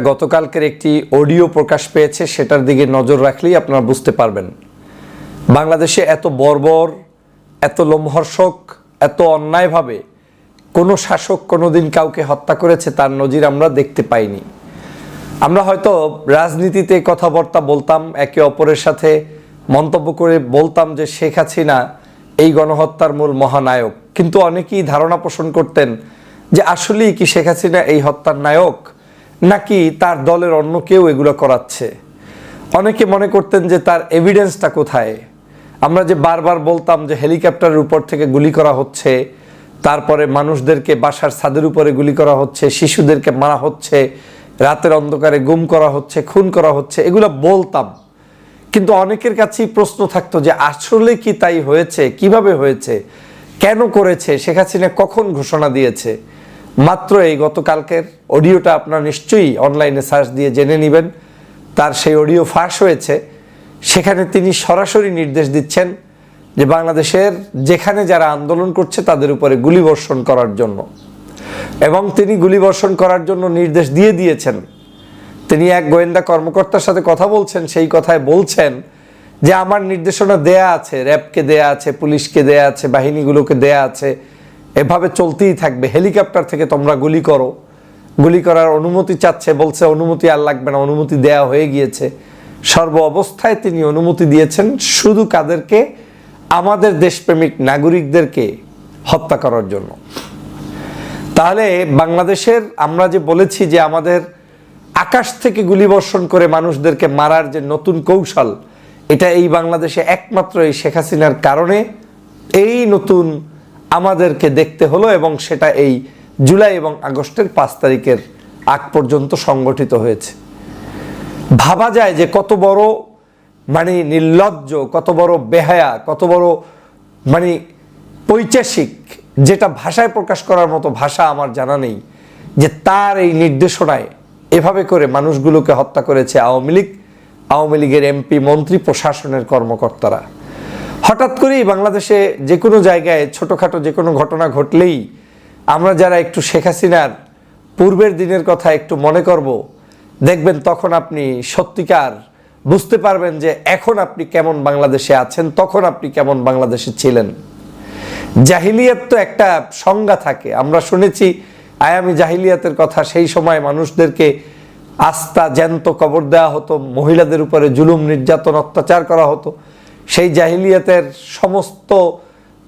গতকালকের একটি অডিও প্রকাশ পেয়েছে, সেটার দিকে নজর রাখলেই আপনারা বুঝতে পারবেন। বাংলাদেশে এত বর্বর, এত লোমহর্ষক, এত অন্যায়ভাবে কোনো শাসক কোনোদিন কাউকে হত্যা করেছে, তার নজির আমরা দেখতে পাইনি। আমরা হয়তো রাজনীতিতে কথাবার্তা বলতাম, একে অপরের সাথে মন্তব্য করে বলতাম যে শেখ হাসিনা এই গণহত্যার মূল মহানায়ক। কিন্তু অনেকেই ধারণা পোষণ করতেন যে আসলেই কি শেখ হাসিনা এই হত্যার নায়ক? নাকি তার দলের অন্য কেউ এগুলো করাচ্ছে? অনেকে মনে করতেন যে তার এভিডেন্সটা কোথায়? আমরা যে বারবার বলতাম যে হেলিকপ্টারের উপর থেকে গুলি করা হচ্ছে, তারপরে মানুষদেরকে বাসার ছাদের উপরে গুলি করা হচ্ছে, শিশুদেরকে মারা হচ্ছে, রাতের অন্ধকারে গুম করা হচ্ছে, খুন করা হচ্ছে, এগুলো বলতাম। কিন্তু অনেকের কাছেই প্রশ্ন থাকতো যে আসলে কি তাই হয়েছে? কীভাবে হয়েছে? কেন করেছে? শেখ হাসিনা কখন ঘোষণা দিয়েছে? মাত্র এই গতকালকের অডিওটা আপনারা নিশ্চয়ই অনলাইনে সার্চ দিয়ে জেনে নেবেন। তার সেই অডিও ফাঁস হয়েছে। সেখানে তিনি সরাসরি নির্দেশ দিচ্ছেন যে বাংলাদেশের যেখানে যারা আন্দোলন করছে তাদের উপরে গুলিবর্ষণ করার জন্য। এবং তিনি গুলিবর্ষণ করার জন্য নির্দেশ দিয়ে দিয়েছেন। তিনি এক গোয়েন্দা কর্মকর্তার সাথে কথা বলছেন, সেই কথায় বলছেন যে আমার নির্দেশনা দেয়া আছে, র্যাবকে দেয়া আছে, পুলিশকে দেয়া আছে, বাহিনীগুলোকে দেয়া আছে। এভাবে চলতেই থাকবে। হেলিকপ্টার থেকে তোমরা গুলি করো। গুলি করার অনুমতি চাচ্ছে, বলছে অনুমতি আর লাগবে না, অনুমতি দেয়া হয়ে গিয়েছে। সর্ব অবস্থায় তিনি অনুমতি দিয়েছেন, শুধু কাদেরকে? আমাদের দেশপ্রেমিক নাগরিকদেরকে হত্যা করার জন্য। তাহলে বাংলাদেশের, আমরা যে বলেছি যে আমাদের আকাশ থেকে গুলিবর্ষণ করে মানুষদেরকে মারার যে নতুন কৌশল, এটা এই বাংলাদেশে একমাত্র এই শেখ হাসিনার কারণে, এই নতুন আমাদেরকে দেখতে হলো এবং সেটা এই জুলাই এবং আগস্টের পাঁচ তারিখের আগ পর্যন্ত সংগঠিত হয়েছে। ভাবা যায় যে কত বড় মানে নির্লজ্জ, কত বড় বেহায়া, কত বড় মানে পৈচাসিক যেটা ভাষায় প্রকাশ করার মতো ভাষা আমার জানা নেই, যে তার এই নির্দেশনায় এভাবে করে মানুষগুলোকে হত্যা করেছে আওয়ামী লীগ, আওয়ামী লীগের এমপি, মন্ত্রী, প্রশাসনের কর্মকর্তারা। হঠাৎ করেই বাংলাদেশে যে কোনো জায়গায় ছোটোখাটো যে কোনো ঘটনা ঘটলেই আমরা যারা একটু শেখ হাসিনার পূর্বের দিনের কথা একটু মনে করব, দেখবেন তখন আপনি সত্যিকার বুঝতে পারবেন যে এখন আপনি কেমন বাংলাদেশে আছেন, তখন আপনি কেমন বাংলাদেশে ছিলেন। জাহিলিয়াত তো একটা সংজ্ঞা থাকে। আমরা শুনেছি, আয়ামি জাহিলিয়াতের কথা, সেই সময় মানুষদেরকে আস্থা জ্যান্ত কবর দেওয়া হতো, মহিলাদের উপরে জুলুম, নির্যাতন, অত্যাচার করা হতো। সেই জাহিলিয়াতের সমস্ত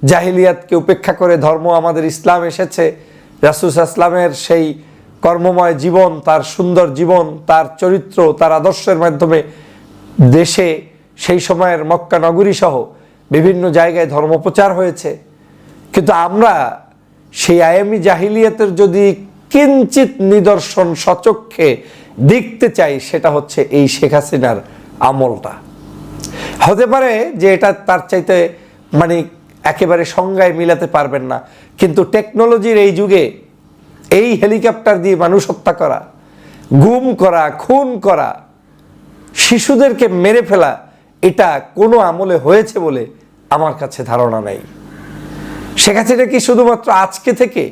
জাহিলিয়াতকে উপেক্ষা করে ধর্ম আমাদের ইসলাম এসেছে। রাসুস ইসলামের সেই কর্মময় জীবন, তার সুন্দর জীবন, তার চরিত্র, তার আদর্শের মাধ্যমে দেশে সেই সময়ের মক্কা নগরী সহ বিভিন্ন জায়গায় ধর্মপ্রচার হয়েছে। কিন্তু আমরা সেই আয়ামি জাহিলিয়াতের যদি কিঞ্চিত নিদর্শন, সচক্ষে দেখতে চাই, সেটা হচ্ছে এই শেখ হাসিনার আমলটা। হতে পারে যে এটা তার চাইতে মানে একেবারে সংজ্ঞায় মিলাতে পারবেন না। কিন্তু টেকনোলজির এই যুগে এই হেলিকপ্টার দিয়ে মানুষ হত্যা করা, গুম করা, খুন করা, শিশুদেরকে মেরে ফেলা, এটা কোনো আমলে হয়েছে বলে আমার কাছে ধারণা নেই। শেখ হাসিনা কি শুধুমাত্র আজকে থেকে,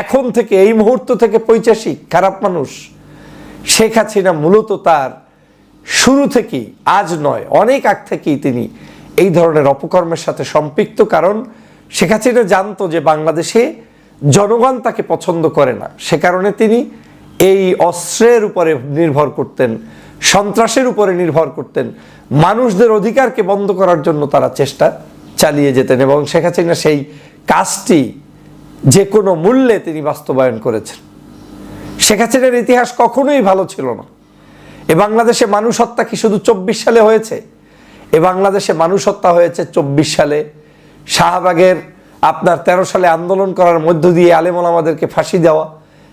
এখন থেকে, এই মুহূর্ত থেকে পৈচাসিক, খারাপ মানুষ? শেখ হাসিনা মূলত তার শুরু থেকেই, আজ নয়, অনেক আগ থেকেই তিনি এই ধরনের অপকর্মের সাথে সম্পৃক্ত। কারণ শেখ হাসিনা জানতো যে বাংলাদেশে জনগণ তাকে পছন্দ করে না। সে কারণে তিনি এই অস্ত্রের উপরে নির্ভর করতেন, সন্ত্রাসের উপরে নির্ভর করতেন। মানুষদের অধিকারকে বন্ধ করার জন্য তারা চেষ্টা চালিয়ে যেতেন এবং শেখ হাসিনা সেই কাজটি যে কোনো মূল্যে তিনি বাস্তবায়ন করেছেন। শেখ হাসিনার ইতিহাস কখনোই ভালো ছিল না। এ বাংলাদেশে মানুষ হত্যা কি শুধু চব্বিশ সালে হয়েছে? এ বাংলাদেশে মানুষ হত্যা হয়েছে চব্বিশ সালে। শাহবাগের আপনার তেরো সালে আন্দোলন করার মধ্য দিয়ে আলেমল আমাদেরকে ফাঁসি দেওয়া,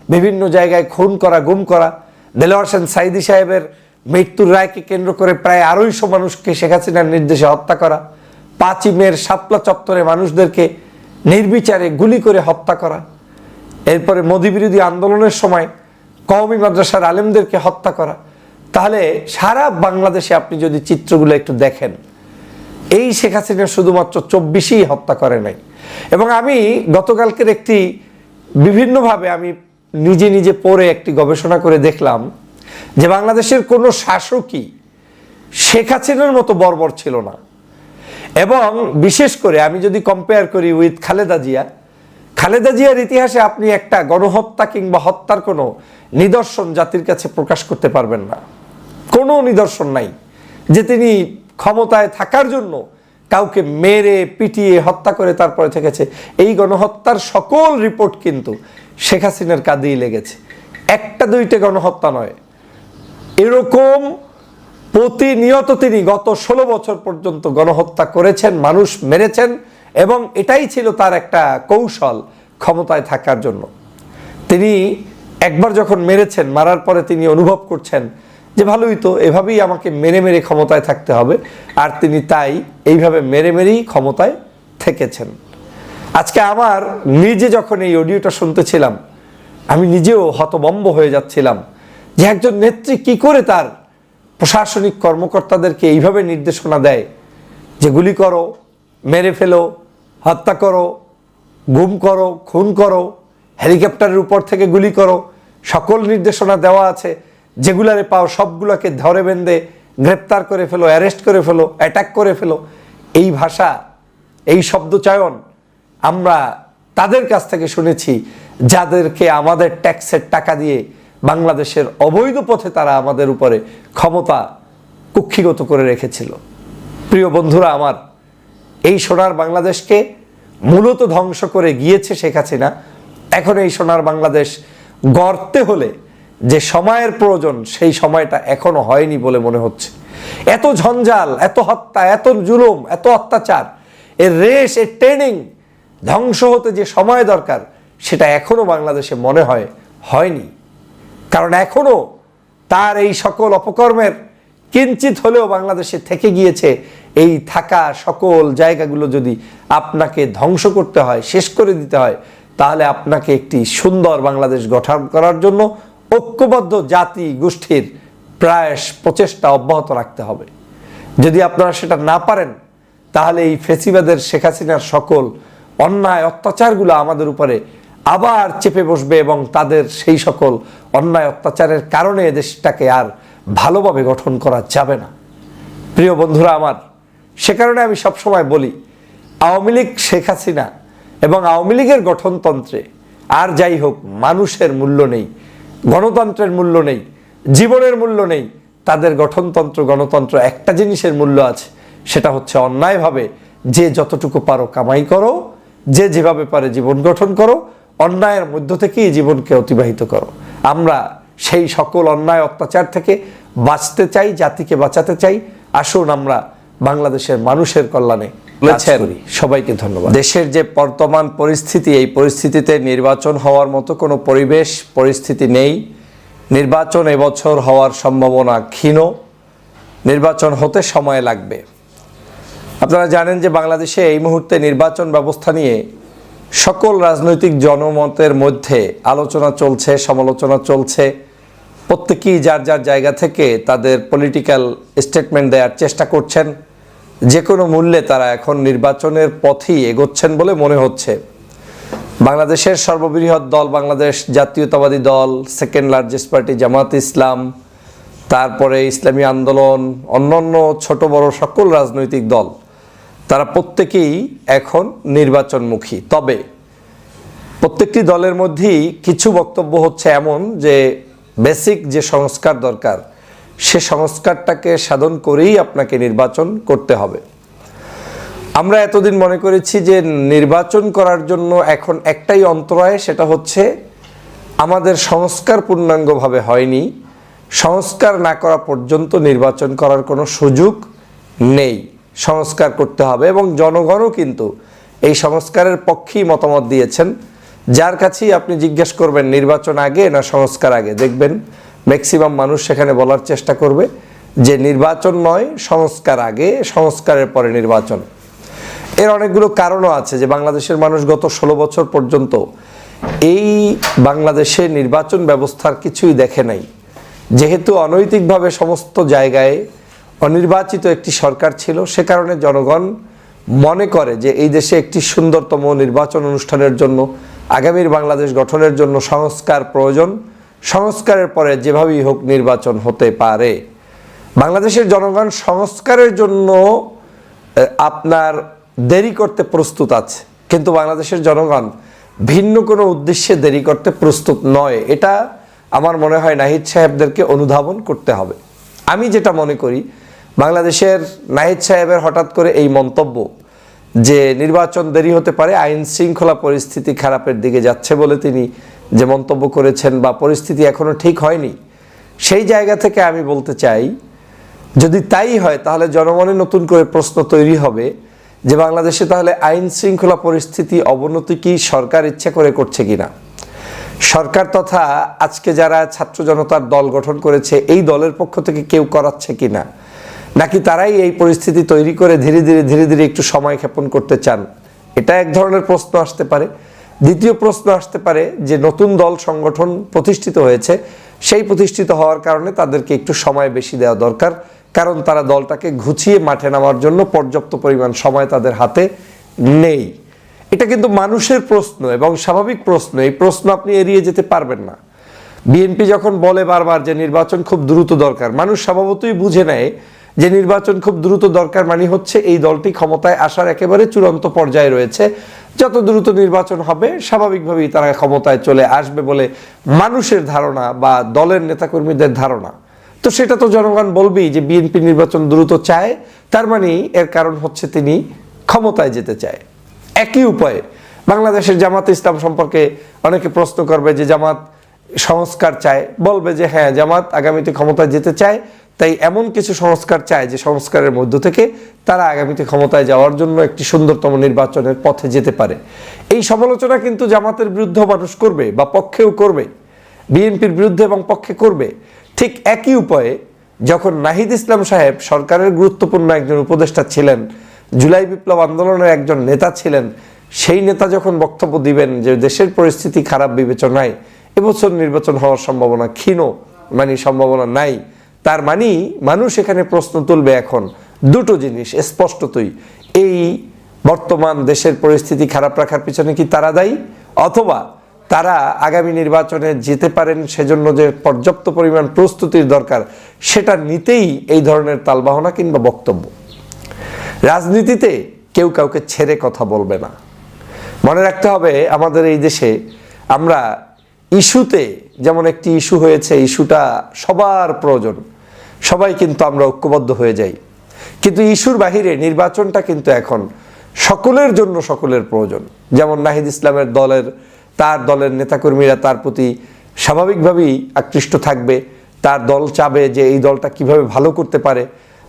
বিভিন্ন জায়গায় খুন করা, গুম করা। দেলোয়ার হোসেন সাইদি সাহেবের মৃত্যুর রায়কে কেন্দ্র করে প্রায় আড়াইশো মানুষকে শেখ হাসিনার নির্দেশে হত্যা করা। পাঁচই মের শাপলা চত্বরে মানুষদেরকে নির্বিচারে গুলি করে হত্যা করা। এরপরে মোদী বিরোধী আন্দোলনের সময় কওমি মাদ্রাসার আলেমদেরকে হত্যা করা। তাহলে সারা বাংলাদেশে আপনি যদি চিত্রগুলো একটু দেখেন, এই শেখ হাসিনা শুধুমাত্র চব্বিশেই হত্যা করে নাই। এবং আমি গতকালকের একটি বিভিন্নভাবে আমি নিজে নিজে পড়ে একটি গবেষণা করে দেখলাম যে বাংলাদেশের কোনো শাসকই শেখ হাসিনার মতো বর্বর ছিল না। এবং বিশেষ করে আমি যদি কম্পেয়ার করি উইথ খালেদা জিয়া, খালেদা জিয়ার ইতিহাসে আপনি একটা গণহত্যা কিংবা হত্যার কোনো নিদর্শন জাতির কাছে প্রকাশ করতে পারবেন না। কোনো নিদর্শন নাই যে তিনি ক্ষমতায় থাকার জন্য কাউকে মেরে, পিটিয়ে, হত্যা করে তারপরে থেকেছে। এই গণহত্যার সকল রিপোর্ট কিন্তু শেখ হাসিনার কাঁদেই লেগেছে। একটা দুইটা গণহত্যা নয়। এরকম প্রতিনিয়ত তিনি গত ষোলো বছর পর্যন্ত গণহত্যা করেছেন, মানুষ মেরেছেন এবং এটাই ছিল তার একটা কৌশল ক্ষমতায় থাকার জন্য। তিনি একবার যখন মেরেছেন, মারার পরে তিনি অনুভব করছেন যে ভালোই তো, এভাবেই আমাকে মেরে মেরে ক্ষমতায় থাকতে হবে। আর তিনি তাই এইভাবে মেরে মেরেই ক্ষমতায় থেকেছেন। আজকে আমার নিজে যখন এই অডিওটা শুনতেছিলাম, আমি নিজেও হতবম্ব হয়ে যাচ্ছিলাম যে একজন নেত্রী কি করে তার প্রশাসনিক কর্মকর্তাদেরকে এইভাবে নির্দেশনা দেয় যে গুলি করো, মেরে ফেলো, হত্যা করো, গুম করো, খুন করো, হেলিকপ্টারের উপর থেকে গুলি করো, সকল নির্দেশনা দেওয়া আছে। যেগুলারে পাও, সবগুলোকে ধরে বেঁধে গ্রেপ্তার করে ফেলো, অ্যারেস্ট করে ফেলো, অ্যাটাক করে ফেলো, এই ভাষা, এই শব্দচয়ন আমরা তাদের কাছ থেকে শুনেছি, যাদেরকে আমাদের ট্যাক্সের টাকা দিয়ে বাংলাদেশের অবৈধ পথে তারা আমাদের উপরে ক্ষমতা কুক্ষিগত করে রেখেছিল। প্রিয় বন্ধুরা আমার, এই সোনার বাংলাদেশকে মূলত ধ্বংস করে গিয়েছে শেখ হাসিনা। এখন এই সোনার বাংলাদেশ গড়তে হলে যে সময়ের প্রয়োজন, সেই সময়টা এখনও হয়নি বলে মনে হচ্ছে। এত ঝঞ্ঝাল, এত হত্যা, এত জুলুম, এত অত্যাচার, এর রেস এর ট্রেনিং ধ্বংস হতে যে সময় দরকার, সেটা এখনও বাংলাদেশে মনে হয় হয়নি। কারণ এখনও তার এই সকল অপকর্মের কিঞ্চিত হলেও বাংলাদেশে থেকে গিয়েছে এই থাকা সকল জায়গাগুলো যদি আপনাকে ধ্বংস করতে হয়, শেষ করে দিতে হয়, তাহলে আপনাকে একটি সুন্দর বাংলাদেশ গঠন করার জন্য ঐক্যবদ্ধ জাতি গোষ্ঠীর প্রয়াস, প্রচেষ্টা অব্যাহত রাখতে হবে। যদি আপনারা সেটা না পারেন, তাহলে এই ফেসিবাদের, শেখ হাসিনার সকল অন্যায় অত্যাচারগুলো আমাদের উপরে আবার চেপে বসবে এবং তাদের সেই সকল অন্যায় অত্যাচারের কারণে দেশটাকে আর ভালোভাবে গঠন করা যাবে না। প্রিয় বন্ধুরা আমার, সে কারণে আমি সবসময় বলি, আওয়ামী লীগ, শেখ হাসিনা এবং আওয়ামী লীগের গঠনতন্ত্রে আর যাই হোক, মানুষের মূল্য নেই। গণতন্ত্রের মূল্য নেই, জীবনের মূল্য নেই, তাদের গঠনতন্ত্র, গণতন্ত্র একটা জিনিসের মূল্য আছে, সেটা হচ্ছে অন্যায়ভাবে যে যতটুকু পারো কামাই করো, যে যেভাবে পারে জীবন গঠন করো, অন্যায়ের মধ্য থেকেই জীবনকে অতিবাহিত করো। আমরা সেই সকল অন্যায় অত্যাচার থেকে বাঁচতে চাই, জাতিকে বাঁচাতে চাই। আসুন আমরা বাংলাদেশের মানুষের কল্যাণে বলেছেন। সবাইকে ধন্যবাদ। দেশের যে বর্তমান পরিস্থিতি এই পরিস্থিতিতে নির্বাচন হওয়ার মতো কোনো পরিবেশ পরিস্থিতি নেই। নির্বাচন এবছর হওয়ার সম্ভাবনা ক্ষীণ। নির্বাচন হতে সময় লাগবে। আপনারা জানেন যে বাংলাদেশে এই মুহূর্তে নির্বাচন ব্যবস্থা নিয়ে সকল রাজনৈতিক জনমতের মধ্যে আলোচনা চলছে সমালোচনা চলছে। প্রত্যেকেই যার যার জায়গা থেকে তাদের পলিটিক্যাল স্টেটমেন্ট দেওয়ার চেষ্টা করছেন। যে কোনো মূল্যে তারা এখন নির্বাচনের পথেই এগোচ্ছেন বলে মনে হচ্ছে। বাংলাদেশের সর্ববৃহৎ দল বাংলাদেশ জাতীয়তাবাদী দল second largest party Jamaat Islam, তারপরে ইসলামী আন্দোলন, অন্যান্য ছোট বড় সকল রাজনৈতিক দল, তারা প্রত্যেকেই এখন নির্বাচনমুখী। তবে প্রত্যেকটি দলের মধ্যেই কিছু বক্তব্য হচ্ছে এমন যে বেসিক যে সংস্কার দরকার সে সংস্কারটাকে সাধন করেই আপনাকে নির্বাচন করতে হবে। আমরা এতদিন মনে করেছি যে নির্বাচন করার জন্য এখন একটাই অন্তরায় সেটা হচ্ছে আমাদের সংস্কার পূর্ণাঙ্গভাবে হয়নি। সংস্কার না করা পর্যন্ত নির্বাচন করার কোনো সুযোগ নেই। সংস্কার করতে হবে এবং জনগণও কিন্তু এই সংস্কারের পক্ষেই মতামত দিয়েছেন। যার কাছেই আপনি জিজ্ঞেস করবেন, নির্বাচন আগে না সংস্কার আগে? দেখবেন ম্যাক্সিমাম মানুষ সেখানে বলার চেষ্টা করবে যে নির্বাচন নয়, সংস্কার আগে, সংস্কারের পরে নির্বাচন। এর অনেকগুলো কারণও আছে যে বাংলাদেশের মানুষ গত ষোলো বছর পর্যন্ত এই বাংলাদেশে নির্বাচন ব্যবস্থার কিছুই দেখে নাই। যেহেতু অনৈতিকভাবে সমস্ত জায়গায় অনির্বাচিত একটি সরকার ছিল, সে কারণে জনগণ মনে করে যে এই দেশে একটি সুন্দরতম নির্বাচন অনুষ্ঠানের জন্য, আগামীর বাংলাদেশ গঠনের জন্য সংস্কার প্রয়োজন। সংস্কারের পরে যেভাবেই হোক নির্বাচন হতে পারে, বাংলাদেশের জনগণ সংস্কারের জন্য আপনার দেরি করতে প্রস্তুত আছে। কিন্তু বাংলাদেশের জনগণ ভিন্ন কোনো উদ্দেশ্যে দেরি করতে প্রস্তুত নয়। এটা আমার মনে হয় নাহিদ সাহেবদেরকে অনুধাবন করতে হবে। আমি যেটা মনে করি, বাংলাদেশের নাহিদ সাহেবের হঠাৎ করে এই মন্তব্য যে নির্বাচন দেরি হতে পারে, আইন শৃঙ্খলা পরিস্থিতি খারাপের দিকে যাচ্ছে বলে তিনি যে মন্তব্য করেছেন বা পরিস্থিতি এখনও ঠিক হয়নি, সেই জায়গা থেকে আমি বলতে চাই, যদি তাই হয় তাহলে জনমনে নতুন করে প্রশ্ন তৈরি হবে যে বাংলাদেশে তাহলে আইন শৃঙ্খলা পরিস্থিতি অবনতি কি সরকার ইচ্ছা করে করছে কিনা? সরকার তথা আজকে যারা ছাত্র জনতার দল গঠন করেছে, এই দলের পক্ষ থেকে কেউ করাচ্ছে কিনা? নাকি তারাই এই পরিস্থিতি তৈরি করে ধীরে ধীরে ধীরে ধীরে একটু সময় ক্ষেপণ করতে চান? এটা এক ধরনের প্রশ্ন আসতে পারে। দ্বিতীয় প্রশ্ন আসতে পারে যে নতুন দল সংগঠন প্রতিষ্ঠিত হয়েছে, সেই প্রতিষ্ঠিত হওয়ার কারণে তাদেরকে একটু সময় বেশি দেওয়া দরকার। কারণ তারা দলটাকে ঘুচিয়ে মাঠে নামার জন্য পর্যাপ্ত পরিমাণ সময় তাদের হাতে নেই। এটা কিন্তু মানুষের প্রশ্ন এবং স্বাভাবিক প্রশ্ন। এই প্রশ্ন আপনি এড়িয়ে যেতে পারবেন না। বিএনপি যখন বলে বারবার যে নির্বাচন খুব দ্রুত দরকার, মানুষ স্বভাবতই বুঝে নেয় যে নির্বাচন খুব দ্রুত দরকার মানে হচ্ছে, এই দলটি ক্ষমতায় আসার একেবারে চূড়ান্ত পর্যায়ে রয়েছে। যত দ্রুত নির্বাচন হবে, স্বাভাবিকভাবেই তারা ক্ষমতায় চলে আসবে বলে মানুষের ধারণা বা দলের নেতাকর্মীদের ধারণা। তো সেটা তো জনগণ বলবেই যে বিএনপি নির্বাচন দ্রুত চায়, তার মানে এর কারণ হচ্ছে তিনি ক্ষমতায় যেতে চায়। একই উপায়ে বাংলাদেশের জামাত ইসলাম সম্পর্কে অনেকে প্রশ্ন করবে যে জামাত সংস্কার চায়, বলবে যে হ্যাঁ জামাত আগামীতে ক্ষমতায় যেতে চায় তাই এমন কিছু সংস্কার চায় যে সংস্কারের মধ্য থেকে তারা আগামীতে ক্ষমতায় যাওয়ার জন্য একটি সুন্দরতম নির্বাচনের পথে যেতে পারে। এই সমালোচনা কিন্তু জামাতের বিরুদ্ধে মানুষ করবে বা পক্ষেও করবে, বিএনপির বিরুদ্ধে এবং পক্ষে করবে। ঠিক একই উপায়ে যখন নাহিদ ইসলাম সাহেব সরকারের গুরুত্বপূর্ণ একজন উপদেষ্টা ছিলেন, জুলাই বিপ্লব আন্দোলনের একজন নেতা ছিলেন, সেই নেতা যখন বক্তব্য দিবেন যে দেশের পরিস্থিতি খারাপ বিবেচনায়, এবছর নির্বাচন হওয়ার সম্ভাবনা ক্ষীণ মানে সম্ভাবনা নাই তার মানেই মানুষ এখানে প্রশ্ন তুলবে এখন দুটো জিনিস স্পষ্টতই। এই বর্তমান দেশের পরিস্থিতি খারাপ রাখার পিছনে কি তারা দায়ী? অথবা তারা আগামী নির্বাচনে যেতে পারেন সেজন্য যে পর্যাপ্ত পরিমাণ প্রস্তুতির দরকার, সেটা নিতেই এই ধরনের তালবাহনা কিংবা বক্তব্য। রাজনীতিতে কেউ কাউকে ছেড়ে কথা বলবে না। মনে রাখতে হবে আমাদের এই দেশে আমরা ইস্যুতে যেমন একটি ইস্যু হয়েছে, ইস্যুটা সবার প্রয়োজন। সবাই কিন্তু আমরা ঐক্যবদ্ধ হয়ে যাই। কিন্তু ইস্যুর বাহিরে নির্বাচনটা কিন্তু এখন সকলের জন্য সকলের প্রয়োজন। যেমন নাহিদ ইসলামের দলের, তার দলের নেতাকর্মীরা তার প্রতি স্বাভাবিকভাবেই আকৃষ্ট থাকবে। তার দল চাবে যে এই দলটা কীভাবে ভালো করতে পারে।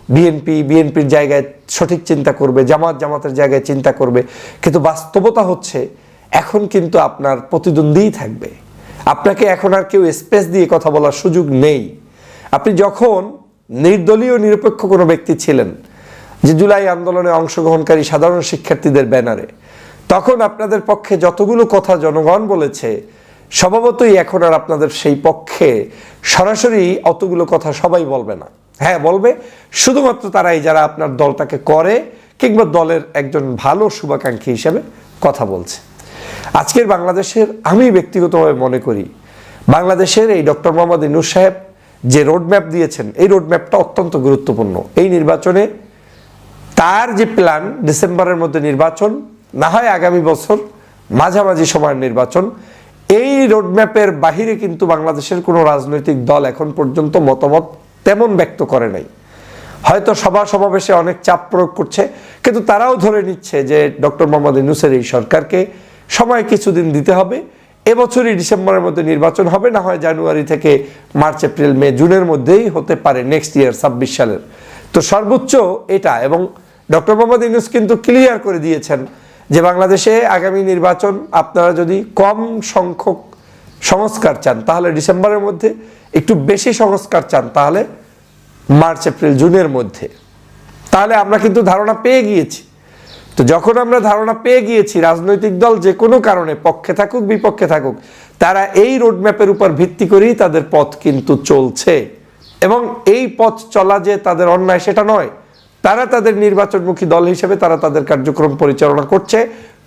বিএনপি, বিএনপির জায়গায় সঠিক চিন্তা করবে, জামাত জামাতের জায়গায় চিন্তা করবে। কিন্তু বাস্তবতা হচ্ছে, এখন কিন্তু আপনার প্রতিদ্বন্দ্বীই থাকবে। আপনাকে এখন আর কেউ স্পেস দিয়ে কথা বলার সুযোগ নেই। আপনি যখন নির্দলীয় নিরপেক্ষ কোনো ব্যক্তি ছিলেন যে জুলাই আন্দোলনে অংশগ্রহণকারী সাধারণ শিক্ষার্থীদের ব্যানারে। তখন আপনাদের পক্ষে যতগুলো কথা জনগণ বলেছে, স্বভাবতই এখন আর আপনাদের সেই পক্ষে সরাসরি অতগুলো কথা সবাই বলবে না। হ্যাঁ বলবে, শুধুমাত্র তারাই যারা আপনার দলটাকে করে কিংবা দলের একজন ভালো শুভাকাঙ্ক্ষী হিসেবে কথা বলছে। আজকের বাংলাদেশের আমি ব্যক্তিগতভাবে মনে করি, বাংলাদেশের এই ডক্টর মোহাম্মদ ইনুস সাহেব যে রোডম্যাপ দিয়েছেন, এই রোডম্যাপটা অত্যন্ত গুরুত্বপূর্ণ। এই নির্বাচনে তার যে প্ল্যান ডিসেম্বরের মধ্যে নির্বাচন, না হয় আগামী বছর, মাঝামাঝি সময়ের নির্বাচন, এই রোডম্যাপের বাহিরে কিন্তু বাংলাদেশের কোনো রাজনৈতিক দল এখন পর্যন্ত মতামত তেমন ব্যক্ত করে নাই। হয়তো সভা সমাবেশে অনেক চাপ প্রয়োগ করছে, কিন্তু তারাও ধরে নিচ্ছে যে ডক্টর মোহাম্মদ ইউনুসের এই সরকারকে সময় কিছুদিন দিতে হবে। এবছরই ডিসেম্বরের মধ্যে নির্বাচন হবে, না হয় জানুয়ারি থেকে মার্চ, এপ্রিল, মে, জুনের মধ্যেই হতে পারে নেক্সট ইয়ার ছাব্বিশ সালের। তো সর্বোচ্চ এটা এবং ডক্টর মোহাম্মদ ইউনুস কিন্তু ক্লিয়ার করে দিয়েছেন যে বাংলাদেশে আগামী নির্বাচন আপনারা যদি কম সংখ্যক সংস্কার চান, তাহলে ডিসেম্বরের মধ্যে একটু বেশি সংস্কার চান, তাহলে মার্চ, এপ্রিল, জুনের মধ্যে। তাহলে আমরা কিন্তু ধারণা পেয়ে গিয়েছি তো যখন আমরা ধারণা পেয়ে গিয়েছি, রাজনৈতিক দল যে কোনো কারণে পক্ষে থাকুক, বিপক্ষে থাকুক, তারা এই রোডম্যাপের উপর ভিত্তি করেই তাদের পথ কিন্তু চলছে। এবং এই পথ চলা যে তাদের অন্যায়, সেটা নয়। তারা তাদের নির্বাচনমুখী দল হিসেবে তারা তাদের কার্যক্রম পরিচালনা করছে,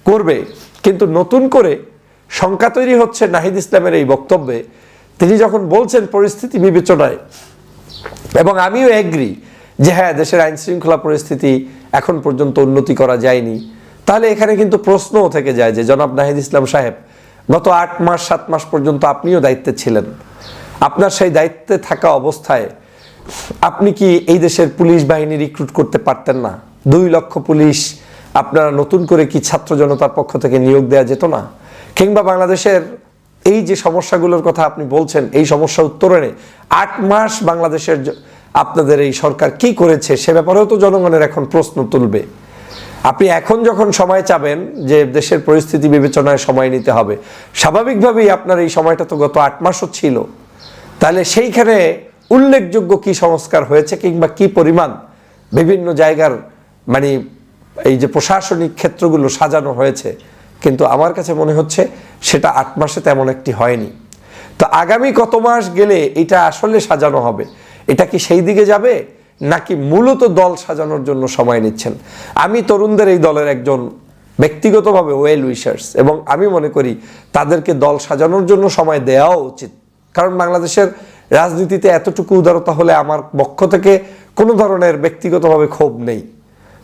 করবে। কিন্তু নতুন করে শঙ্কা তৈরি হচ্ছে নাহিদ ইসলামের এই বক্তব্যে। তিনি যখন বলছেন পরিস্থিতি বিবেচনায়, এবং আমিও এগ্রি যে হ্যাঁ দেশের আইন শৃঙ্খলা পরিস্থিতি এখন পর্যন্ত উন্নতি করা যায়নি। তাহলে এখানে কিন্তু প্রশ্নও থেকে যায় যে জনাব নাহিদ ইসলাম সাহেব, গত আট মাস, সাত মাস পর্যন্ত আপনিও দায়িত্বে ছিলেন। আপনার সেই দায়িত্বে থাকা অবস্থায় আপনি কি এই দেশের পুলিশ বাহিনী রিক্রুট করতে পারতেন না? দুই লক্ষ পুলিশ, আপনারা নতুন করে কি ছাত্র জনতার পক্ষ থেকে নিয়োগ দেওয়া যেত না? কিংবা বাংলাদেশের এই যে সমস্যাগুলোর কথা আপনি বলছেন, এই সমস্যা উত্তরণে আট মাস বাংলাদেশের আপনাদের এই সরকার কি করেছে সে ব্যাপারেও তো জনগণের এখন প্রশ্ন তুলবে। আপনি এখন যখন সময় চাবেন যে দেশের পরিস্থিতি বিবেচনায় সময় নিতে হবে, স্বাভাবিকভাবেই আপনার এই সময়টা তো গত আট মাসও ছিল। তাহলে সেইখানে উল্লেখযোগ্য কি সংস্কার হয়েছে কিংবা কি পরিমাণ বিভিন্ন জায়গার মানে এই যে প্রশাসনিক ক্ষেত্রগুলো সাজানো হয়েছে, কিন্তু আমার কাছে মনে হচ্ছে সেটা আট মাসে তেমন একটি হয়নি। তো আগামী কত মাস গেলে এটা আসলে সাজানো হবে? এটা কি সেই দিকে যাবে? নাকি মূলত দল সাজানোর জন্য সময় নিচ্ছেন? আমি তরুণদের এই দলের একজন ব্যক্তিগতভাবে ওয়েল উইশার্স এবং আমি মনে করি তাদেরকে দল সাজানোর জন্য সময় দেওয়াও উচিত। কারণ বাংলাদেশের রাজনীতিতে এতটুকু উদারতা হলে আমার পক্ষ থেকে কোনো ধরনের ব্যক্তিগতভাবে ক্ষোভ নেই।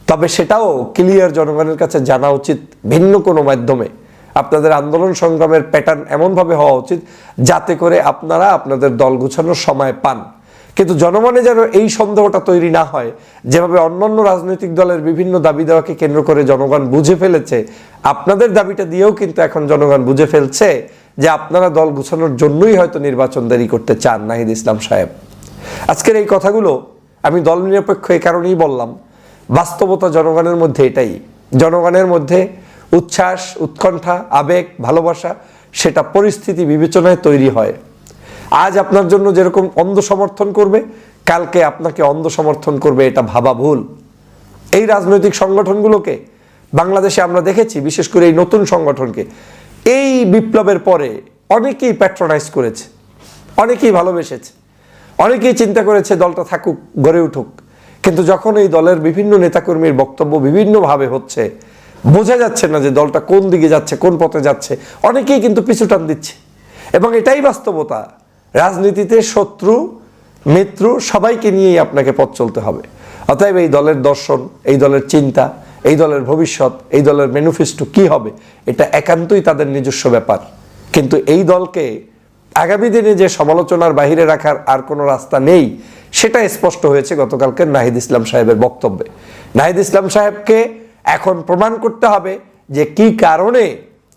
তবে সেটাও ক্লিয়ার জনগণের কাছে জানা উচিত ভিন্ন কোনো মাধ্যমে। আপনাদের আন্দোলন সংগ্রামের প্যাটার্ন এমনভাবে হওয়া উচিত যাতে করে আপনারা আপনাদের দল গুছানোর সময় পান। কিন্তু জনমনে যেন এই সন্দেহটা তৈরি না হয়, যেভাবে অন্যান্য রাজনৈতিক দলের বিভিন্ন দাবি দেওয়াকে কেন্দ্র করে জনগণ বুঝে ফেলেছে, আপনাদের দাবিটা দিয়েও কিন্তু এখন জনগণ বুঝে ফেলছে যে আপনারা দল গুছানোর জন্যই হয়তো নির্বাচন দেরি করতে চান, নাহিদ ইসলাম সাহেব। আজকের এই কথাগুলো আমি দল নিরপেক্ষ এই কারণেই বললাম, বাস্তবতা জনগণের মধ্যে এটাই। জনগণের মধ্যে উচ্ছ্বাস, উৎকণ্ঠা, আবেগ, ভালোবাসা, সেটা পরিস্থিতি বিবেচনায় তৈরি হয়। আজ আপনার জন্য যেরকম অন্ধ সমর্থন করবে, কালকে আপনাকে অন্ধ সমর্থন করবে, এটা ভাবা ভুল। এই রাজনৈতিক সংগঠনগুলোকে বাংলাদেশে আমরা দেখেছি, বিশেষ করে এই নতুন সংগঠনকে, এই বিপ্লবের পরে অনেকেই প্যাট্রোনাইজ করেছে, অনেকেই ভালোবেসেছে, অনেকেই চিন্তা করেছে দলটা থাকুক, গড়ে উঠুক। কিন্তু যখন এই দলের বিভিন্ন নেতাকর্মীর বক্তব্য বিভিন্নভাবে হচ্ছে, বোঝা যাচ্ছে না যে দলটা কোন দিকে যাচ্ছে, কোন পথে যাচ্ছে, অনেকেই কিন্তু পিছু টান দিচ্ছে। এবং এটাই বাস্তবতা রাজনীতিতে শত্রু, মিত্র, সবাইকে নিয়েই আপনাকে পথ চলতে হবে। অতএব এই দলের দর্শন, এই দলের চিন্তা, এই দলের ভবিষ্যৎ, এই দলের ম্যানিফেস্টো কি হবে, এটা একান্তই তাদের নিজস্ব ব্যাপার। কিন্তু এই দলকে আগামী দিনে যে সমালোচনার বাহিরে রাখার আর কোনো রাস্তা নেই, সেটা স্পষ্ট হয়েছে গতকালকে নাহিদ ইসলাম সাহেবের বক্তব্যে। নাহিদ ইসলাম সাহেবকে এখন প্রমাণ করতে হবে যে কি কারণে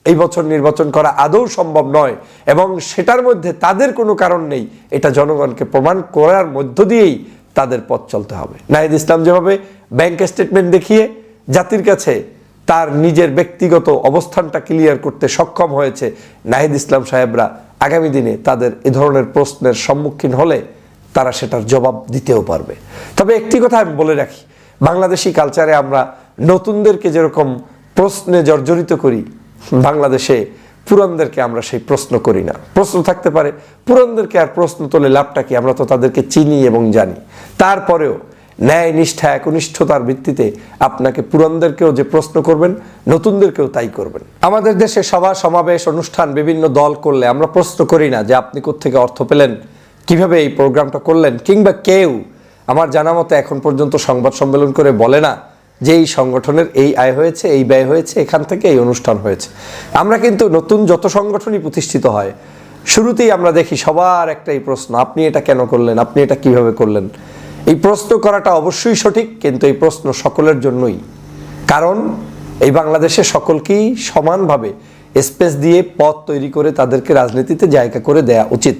এই বছর নির্বাচন করা আদৌ সম্ভব নয় এবং সেটার মধ্যে তাদের কোনো কারণ নেই, এটা জনগণকে প্রমাণ করার মধ্য দিয়েই তাদের পথ চলতে হবে। নাহিদ ইসলাম যেভাবে ব্যাংক স্টেটমেন্ট দেখিয়ে জাতির কাছে তার নিজের ব্যক্তিগত অবস্থানটা ক্লিয়ার করতে সক্ষম হয়েছে, নাহিদ ইসলাম সাহেবরা আগামী দিনে তাদের এ ধরনের প্রশ্নের সম্মুখীন হলে তারা সেটার জবাব দিতেও পারবে। তবে একটি কথা আমি বলে রাখি, বাংলাদেশি কালচারে আমরা নতুনদেরকে যেরকম প্রশ্নে জর্জরিত করি বাংলাদেশে পুরানদেরকে আমরা সেই প্রশ্ন করি না। প্রশ্ন থাকতে পারে, পুরানদেরকে আর প্রশ্ন তোলে লাভটা কি? আমরা তো তাদেরকে চিনি এবং জানি। তারপরেও ন্যায় নিষ্ঠা, একনিষ্ঠতার ভিত্তিতে আপনাকে পুরানদেরকেও যে প্রশ্ন করবেন, নতুনদেরকেও তাই করবেন। আমাদের দেশে সভা, সমাবেশ, অনুষ্ঠান, বিভিন্ন দল করলে আমরা প্রশ্ন করি না যে আপনি কোত্থেকে অর্থ পেলেন, কীভাবে এই প্রোগ্রামটা করলেন, কিংবা কেউ, আমার জানা মতে এখন পর্যন্ত সংবাদ সম্মেলন করে বলে না যে এই সংগঠনের এই আয় হয়েছে, এই ব্যয় হয়েছে, এখান থেকে এই অনুষ্ঠান হয়েছে। আমরা কিন্তু নতুন যত সংগঠনই প্রতিষ্ঠিত হয়, শুরুতেই আমরা দেখি সবার একটাই প্রশ্ন, আপনি এটা কেন করলেন? আপনি এটা কীভাবে করলেন? এই প্রশ্ন করাটা অবশ্যই সঠিক, কিন্তু এই প্রশ্ন সকলের জন্যই। কারণ এই বাংলাদেশে সকলকেই সমানভাবে স্পেস দিয়ে পথ তৈরি করে তাদেরকে রাজনীতিতে জায়গা করে দেয়া উচিত।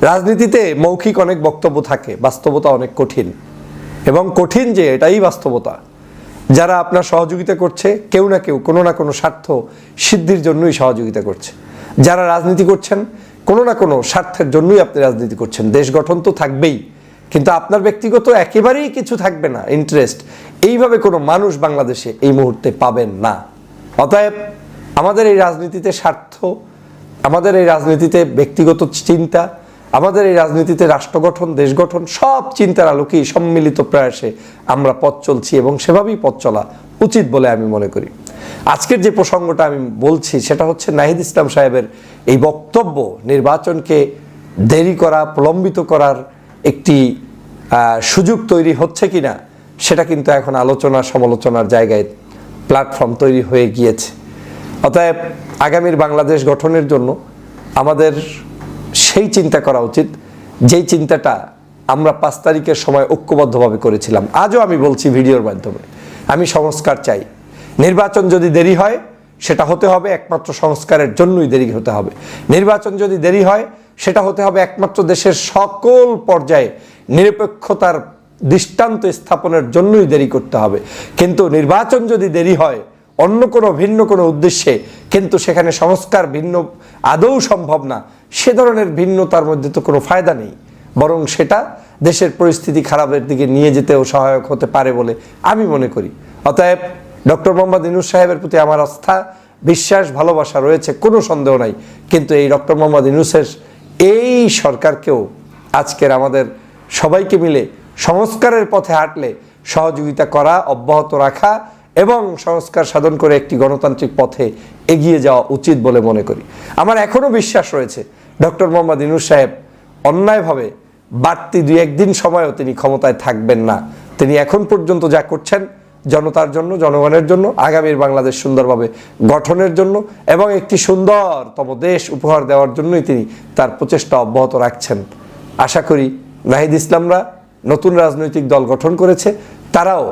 রাজনীতিতে মৌখিক অনেক বক্তব্য থাকে, বাস্তবতা অনেক কঠিন। এবং কঠিন যে, এটাই বাস্তবতা। যারা আপনার সহযোগিতা করছে, কেউ না কেউ, কোনো না কোনো স্বার্থ সিদ্ধির জন্যই সহযোগিতা করছে। যারা রাজনীতি করছেন, কোনো না কোনো স্বার্থের জন্যই আপনি রাজনীতি করছেন। দেশ গঠন তো থাকবেই, কিন্তু আপনার ব্যক্তিগত একেবারেই কিছু থাকবে না ইন্টারেস্ট এইভাবে কোনো মানুষ বাংলাদেশে এই মুহূর্তে পাবেন না। অতএব আমাদের এই রাজনীতিতে স্বার্থ, আমাদের এই রাজনীতিতে ব্যক্তিগত চিন্তা আমাদের এই রাজনীতিতে রাষ্ট্র গঠন, দেশ গঠন, সব চিন্তার আলোকেই সম্মিলিত প্রয়াসে আমরা পথ চলছি এবং সেভাবেই পথ চলা উচিত বলে আমি মনে করি। আজকের যে প্রসঙ্গটা আমি বলছি, সেটা হচ্ছে নাহিদ ইসলাম সাহেবের এই বক্তব্য নির্বাচনকে দেরি করা, প্রলম্বিত করার একটি সুযোগ তৈরি হচ্ছে কিনা, সেটা কিন্তু এখন আলোচনা, সমালোচনার জায়গায় প্ল্যাটফর্ম তৈরি হয়ে গিয়েছে। অতএব আগামীর বাংলাদেশ গঠনের জন্য আমাদের সেই চিন্তা করা উচিত, যেই চিন্তাটা আমরা পাঁচ তারিখের সময় ঐক্যবদ্ধভাবে করেছিলাম। আজও আমি বলছি ভিডিওর মাধ্যমে, আমি সংস্কার চাই। নির্বাচন যদি দেরি হয়, সেটা হতে হবে একমাত্র সংস্কারের জন্যই দেরি হতে হবে। নির্বাচন যদি দেরি হয়, সেটা হতে হবে একমাত্র দেশের সকল পর্যায়ে নিরপেক্ষতার দৃষ্টান্ত স্থাপনের জন্যই দেরি করতে হবে। কিন্তু নির্বাচন যদি দেরি হয় অন্য কোনো ভিন্ন কোনো উদ্দেশ্যে, কিন্তু সেখানে সংস্কার ভিন্ন, আদৌ সম্ভব না, সে ধরনের ভিন্নতার মধ্যে তো কোনো ফায়দা নেই। বরং সেটা দেশের পরিস্থিতি খারাপের দিকে নিয়ে যেতেও সহায়ক হতে পারে বলে আমি মনে করি। অতএব ডক্টর মোহাম্মদ ইনুস সাহেবের প্রতি আমার আস্থা, বিশ্বাস, ভালোবাসা রয়েছে, কোনো সন্দেহ নাই। কিন্তু এই ডক্টর মোহাম্মদ ইনুসের এই সরকারকেও আজকের আমাদের সবাইকে মিলে সংস্কারের পথে হাঁটলে সহযোগিতা করা, অব্যাহত রাখা এবং সংস্কার সাধন করে একটি গণতান্ত্রিক পথে এগিয়ে যাওয়া উচিত বলে মনে করি। আমার এখনও বিশ্বাস রয়েছে, ডক্টর মোহাম্মদ ইনুস সাহেব অন্যায়ভাবে বাড়তি দুই একদিন সময়ও তিনি ক্ষমতায় থাকবেন না। তিনি এখন পর্যন্ত যা করছেন, জনতার জন্য, জনগণের জন্য, আগামীর বাংলাদেশ সুন্দরভাবে গঠনের জন্য এবং একটি সুন্দরতম দেশ উপহার দেওয়ার জন্যই তিনি তার প্রচেষ্টা অব্যাহত রাখছেন। আশা করি নাহিদ ইসলামরা নতুন রাজনৈতিক দল গঠন করেছে, তারাও